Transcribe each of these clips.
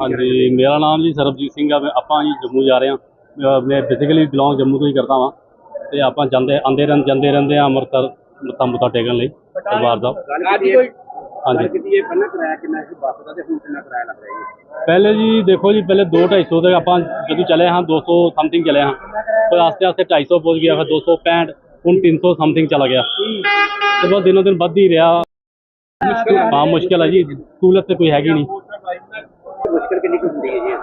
ਹਾਂਜੀ, ਮੇਰਾ ਨਾਮ ਜੀ ਸਰਬਜੀਤ ਸਿੰਘ ਆ। ਮੈਂ ਆਪਾਂ ਜੀ ਜੰਮੂ ਜਾ ਰਹੇ ਹਾਂ। ਅਹ ਮੈਂ ਬੇਸਿਕਲੀ ਬਿਲੋਂਗ ਜੰਮੂ ਤੋਂ ਹੀ ਕਰਦਾ ਵਾਂ। ਤੇ ਆਪਾਂ ਜਾਂਦੇ ਆਂਦੇ ਰਹਿੰ ਜਾਂਦੇ ਰਹਿੰਦੇ ਆ ਅੰਮ੍ਰਿਤਸਰ ਮੱਥਾ ਮੁੱਥਾ ਟੇਕਣ ਲਈ। ਦਰਬਾਰ ਦਾ ਅੱਜ ਕੋਈ ਹਾਂਜੀ। ਕੀਤੀ ਇਹ ਪਹਿਲਾਂ ਕਿਰਾਇਆ ਕਿੰਨਾ ਸੀ ਬੱਸ ਦਾ ਤੇ ਹੁਣ ਕਿੰਨਾ ਕਿਰਾਇਆ ਲੱਗ ਰਿਹਾ ਜੀ ਪਹਿਲੇ ਜੀ ਦੇਖੋ ਜੀ, ਪਹਿਲੇ 2 250 ਤੇ ਆਪਾਂ ਜਦੋਂ ਚਲੇ ਹਾਂ 200 ਸਮਥਿੰਗ ਚਲੇ ਹਾਂ। ਫਿਰ ਆਸਤੇ ਆਸਤੇ 250 ਪਹੁੰਚ ਗਿਆ, ਫਿਰ 265 ਹੁਣ 300 ਸਮਥਿੰਗ ਚਲਾ ਗਿਆ। ਤੇ ਬਸ ਦਿਨੋਂ ਦਿਨ ਵੱਧ ਹੀ ਰਿਹਾ। ਹਾਂ, ਮੁਸ਼ਕਿਲ ਹੈ ਜੀ। ਸਹੂਲਤ ਤੇ ਕੋਈ ਹੈਗੀ ਨਹੀਂ। ਮੁਸ਼ਕਲ ਕਿੰਨੀ ਕੁ ਹੁੰਦੀ ਹੈ ਜੀ?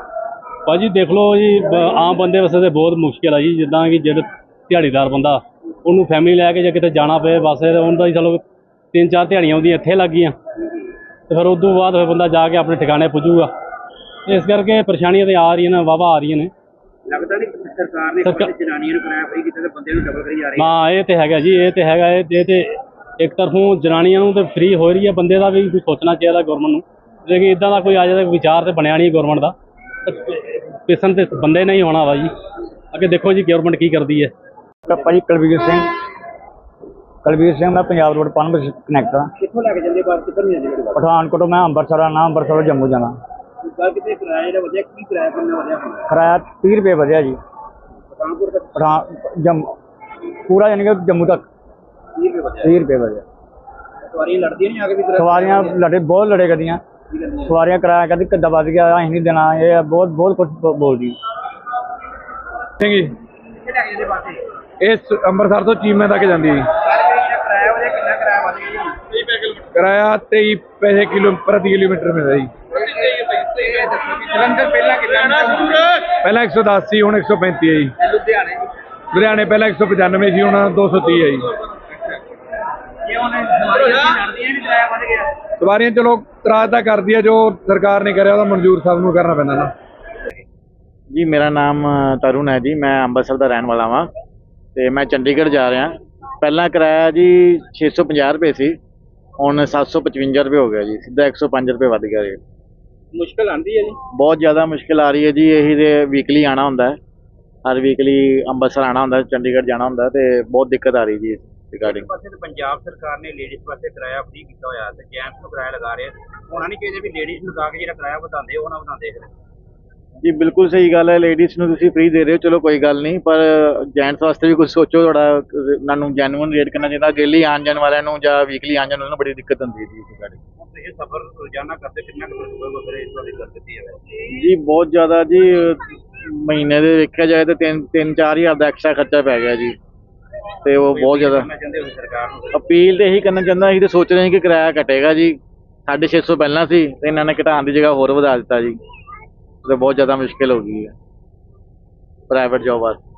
ਭਾਜੀ ਦੇਖ ਲਓ ਜੀ ਆਮ ਬੰਦੇ ਵਾਸਤੇ ਤੇ ਬਹੁਤ ਮੁਸ਼ਕਿਲ ਆ ਜੀ ਜਿੱਦਾਂ ਕਿ ਜਿਹੜਾ ਦਿਹਾੜੀਦਾਰ ਬੰਦਾ ਉਹਨੂੰ ਫੈਮਿਲੀ ਲੈ ਕੇ ਜੇ ਕਿਤੇ ਜਾਣਾ ਪਏ ਬਸ ਫਿਰ ਉਹਦਾ ਹੀ ਚਲੋ ਤਿੰਨ ਚਾਰ ਦਿਹਾੜੀਆਂ ਉਹਦੀਆਂ ਇੱਥੇ ਲੱਗ ਗਈਆਂ। ਤੇ ਫਿਰ ਉਸ ਤੋਂ ਬਾਅਦ ਫਿਰ ਬੰਦਾ ਜਾ ਕੇ ਆਪਣੇ ਠਿਕਾਣੇ ਪੁੱਜੂਗਾ। ਇਸ ਕਰਕੇ ਪਰੇਸ਼ਾਨੀਆਂ ਤੇ ਆ ਰਹੀਆਂ ਨੇ ਵਾਵਾ ਆ ਰਹੀਆਂ ਨੇ। ਲੱਗਦਾ ਨਹੀਂ ਸਰਕਾਰ ਨੇ ਜਨਾਨੀਆਂ ਨੂੰ ਕਿਰਾਇਆ ਫਰੀ ਕੀਤਾ ਤੇ ਬੰਦੇ ਨੂੰ ਡਬਲ ਕਰੀ ਜਾ ਰਹੀ ਹੈ ਹਾਂ ਇਹ ਤੇ ਹੈਗਾ ਜੀ ਇਹ ਤੇ ਹੈਗਾ ਇਹ ਇਹ ਤੇ ਇੱਕ ਤਰਫੋਂ ਜਨਾਨੀਆਂ ਨੂੰ ਤੇ ਫ੍ਰੀ ਹੋ ਰਹੀ ਹੈ ਬੰਦੇ ਦਾ ਵੀ ਕੁਝ ਸੋਚਣਾ ਚਾਹੀਦਾ ਗਵਰਨਮੈਂਟ ਨੂੰ। ਲੇਕਿਨ ਇਦਾਂ ਦਾ ਕੋਈ ਆ ਜਾਂਦਾ ਵਿਚਾਰ ਤੇ ਬਣਿਆ ਨਹੀਂ ਗਵਰਨਮੈਂਟ ਦਾ। ਪਿਸਨ ਤੇ ਬੰਦੇ ਨਹੀਂ ਹੋਣਾ ਵਾ ਜੀ। ਅੱਗੇ ਦੇਖੋ ਜੀ ਗਵਰਨਮੈਂਟ ਕੀ ਕਰਦੀ ਹੈ। ਭਾਜੀ ਕੁਲਵੀਰ ਸਿੰਘ ਕੁਲਵੀਰ ਸਿੰਘ ਮੈਂ ਪੰਜਾਬ ਰੋਡ ਪਨਬਸ ਕਨੈਕਟ ਹਾਂ ਕਿੱਥੋਂ ਲੈ ਕੇ ਜਾਂਦੇ ਬੱਸ ਕਿੱਧਰ ਨੂੰ ਜਾਂਦੀ ਪਠਾਨਕੋਟ ਮੈਂ ਅੰਮ੍ਰਿਤਸਰ ਆਣਾ ਅੰਮ੍ਰਿਤਸਰੋਂ ਜੰਮੂ ਜਾਣਾ। ਗੱਲ ਕਿਤੇ ਕਿਰਾਇਆ ਜਿਹੜਾ ਵਧੀਆ ਕੀ ਕਿਰਾਇਆ ਕਿੰਨਾ ਵਧੀਆ? ਹੁੰਦਾ ਕਿਰਾਇਆ 30 ਰੁਪਏ ਵਧਿਆ ਜੀ। ਪਠਾਨਕੋਟ ਤੱਕ? ਪਠਾਨ ਜੰਮੂ ਪੂਰਾ ਯਾਨੀ ਕਿ ਜੰਮੂ ਤੱਕ। 30 ਰੁਪਏ ਵਧੀਆ। 30 ਰੁਪਏ ਵਧਿਆ। ਸਵਾਰੀਆਂ ਲੜਦੀਆਂ ਨਹੀਂ ਆ ਕੇ ਵੀ ਸਵਾਰੀਆਂ ਲੜੇ ਬਹੁਤ ਲੜੇ ਕੀ ਕਰਦੀਆਂ। ਸਵਾਰੀਆਂ ਕਿਰਾਇਆ ਕਹਿੰਦੀ ਕਿੱਦਾਂ ਵੱਧ ਗਿਆ ਅਸੀਂ ਨਹੀਂ ਦੇਣਾ ਇਹ ਬਹੁਤ ਬਹੁਤ ਕੁਝ ਬੋਲਦੀ ਸਿੰਘ ਜੀ ਇਹ ਅੰਮ੍ਰਿਤਸਰ ਤੋਂ ਚੀਮੇ ਤੱਕ ਜਾਂਦੀ ਹੈ ਕਿਰਾਇਆ ਵਧੀਆ ਕਿੰਨਾ ਕਿਰਾਇਆ ਵੱਧ ਗਿਆ ਜੀ। 30 ਰੁਪਏ ਕਿਲੋਮੀਟਰ ਕਿਰਾਇਆ 23 ਪੈਸੇ ਕਿਲੋ ਪ੍ਰਤੀ ਕਿਲੋਮੀਟਰ ਮਿਲਦਾ ਜੀ। ਜਲੰਧਰ ਪਹਿਲਾਂ ਕਿੰਨਾ ਪਹਿਲਾਂ 110 ਸੀ ਹੁਣ 135 ਹੈ ਜੀ। ਲੁਧਿਆਣੇ। ਲੁਧਿਆਣੇ ਪਹਿਲਾਂ 195 ਸੀ ਹੁਣ 230 ਹੈ ਜੀ। ਸਵਾਰੀਆਂ ਲੜਦੀਆਂ ਵੀ ਕਿਰਾਇਆ ਵੱਧ ਗਿਆ। ਸਵਾਰੀਆਂ ਚਲੋ ਤਰਾਜ ਤਾਂ ਕਰਦੀ ਹੈ ਜੋ ਸਰਕਾਰ ਨੇ ਕਰਿਆ ਉਹਦਾ ਮਨਜ਼ੂਰ ਸਾਹਿਬ ਨੂੰ ਕਰਨਾ ਪੈਂਦਾ ਨਾ। ਜੀ ਮੇਰਾ ਨਾਮ ਤਰੁਣ ਹੈ ਜੀ। ਮੈਂ ਅੰਮ੍ਰਿਤਸਰ ਦਾ ਰਹਿਣ ਵਾਲਾ ਹਾਂ ਤੇ ਮੈਂ ਚੰਡੀਗੜ੍ਹ ਜਾ ਰਿਹਾ। ਪਹਿਲਾਂ ਕਿਰਾਇਆ ਜੀ 650 ਰੁਪਏ ਸੀ ਹੁਣ 755 ਰੁਪਏ ਹੋ ਗਿਆ ਜੀ। ਸਿੱਧਾ 105 ਰੁਪਏ ਵੱਧ ਗਿਆ ਰੇਟ ਮੁਸ਼ਕਲ ਆਂਦੀ ਹੈ ਜੀ? ਬਹੁਤ ਜ਼ਿਆਦਾ ਮੁਸ਼ਕਿਲ ਆ ਰਹੀ ਹੈ ਜੀ। ਇਹੀ ਦੇ ਵੀਕਲੀ ਆਣਾ ਹੁੰਦਾ ਹੈ। ਹਰ ਵੀਕਲੀ ਅੰਮ੍ਰਿਤਸਰ ਆਣਾ ਹੁੰਦਾ ਚੰਡੀਗੜ੍ਹ ਜਾਣਾ ਹੁੰਦਾ ਤੇ ਬਹੁਤ ਦਿੱਕਤ ਆ ਰਹੀ ਜੀ। ਰਿਗਾਰਡਿੰਗ ਪਾਸੇ ਤੇ ਪੰਜਾਬ ਸਰਕਾਰ ਨੇ ਲੇਡੀਜ਼ ਪਾਸੇ ਕਿਰਾਇਆ ਫ੍ਰੀ ਕੀਤਾ ਹੋਇਆ ਤੇ ਜੈਂਟਸ ਨੂੰ ਕਿਰਾਇਆ ਲਗਾ ਰਹੇ ਹੋਣਾ ਨਹੀਂ ਚਾਹੀਦਾ ਵੀ ਲੇਡੀਜ਼ ਨੂੰ ਲਗਾ ਕੇ ਜਿਹੜਾ ਕਿਰਾਇਆ ਵਧਾਉਂਦੇ ਉਹ ਨਾ ਵਧਾਉਂਦੇ ਫਿਰ। ਜੀ ਬਿਲਕੁਲ ਸਹੀ ਗੱਲ ਹੈ ਲੇਡੀਜ਼ ਨੂੰ ਤੁਸੀਂ ਫ੍ਰੀ ਦੇ ਰਹੇ ਹੋ ਚਲੋ ਕੋਈ ਗੱਲ ਨਹੀਂ ਪਰ ਜੈਂਟਸ ਵਾਸਤੇ ਵੀ ਕੁਝ ਸੋਚੋ ਥੋੜਾ ਉਹਨਾਂ ਨੂੰ ਜੈਨੂਇਨ ਰੇਟ ਕਰਨਾ ਚਾਹੀਦਾ ਡੇਲੀ ਆਉਣ ਜਾਣ ਵਾਲਿਆਂ ਨੂੰ ਜਾਂ ਵੀਕਲੀ ਆਉਣ ਜਾਣ ਵਾਲਿਆਂ ਨੂੰ ਬੜੀ ਦਿੱਕਤ ਹੁੰਦੀ ਹੈ ਜੀ ਇਸ ਹੁਣ ਤੁਸੀਂ ਸਫਰ ਰੋਜ਼ਾਨਾ ਕਰਦੇ ਕਿੰਨਾ ਕੁ ਵਗੈਰੇ ਤੁਹਾਡੀ ਕਰ ਦਿੱਤੀ ਹੈ ਜੀ ਬਹੁਤ ਜ਼ਿਆਦਾ ਜੀ ਮਹੀਨੇ ਦੇ ਵੇਖਿਆ ਜਾਏ ਤਾਂ ਤਿੰਨ ਤਿੰਨ ਚਾਰ ਹਜ਼ਾਰ ਦਾ ਐਕਸਟਰਾ ਖਰਚਾ ਪੈ ਗਿਆ ਜੀ। ਤੇ ਉਹ ਬਹੁਤ ਜ਼ਿਆਦਾ ਅਪੀਲ ਤੇ ਇਹੀ ਕਰਨਾ ਚਾਹੁੰਦਾ ਅਸੀਂ ਤੇ ਸੋਚ ਰਹੇ ਹਾਂ ਕਿ ਕਿਰਾਇਆ ਘਟੇਗਾ ਜੀ। 650 ਪਹਿਲਾਂ ਸੀ ਤੇ ਇਹਨਾਂ ਨੇ ਘਟਾਉਣ ਦੀ ਜਗ੍ਹਾ ਹੋਰ ਵਧਾ ਦਿੱਤਾ ਜੀ। ਤੇ ਬਹੁਤ ਜ਼ਿਆਦਾ ਮੁਸ਼ਕਿਲ ਹੋ ਗਈ ਹੈ। ਪ੍ਰਾਈਵੇਟ ਜੌਬ ਵਾਸਤੇ।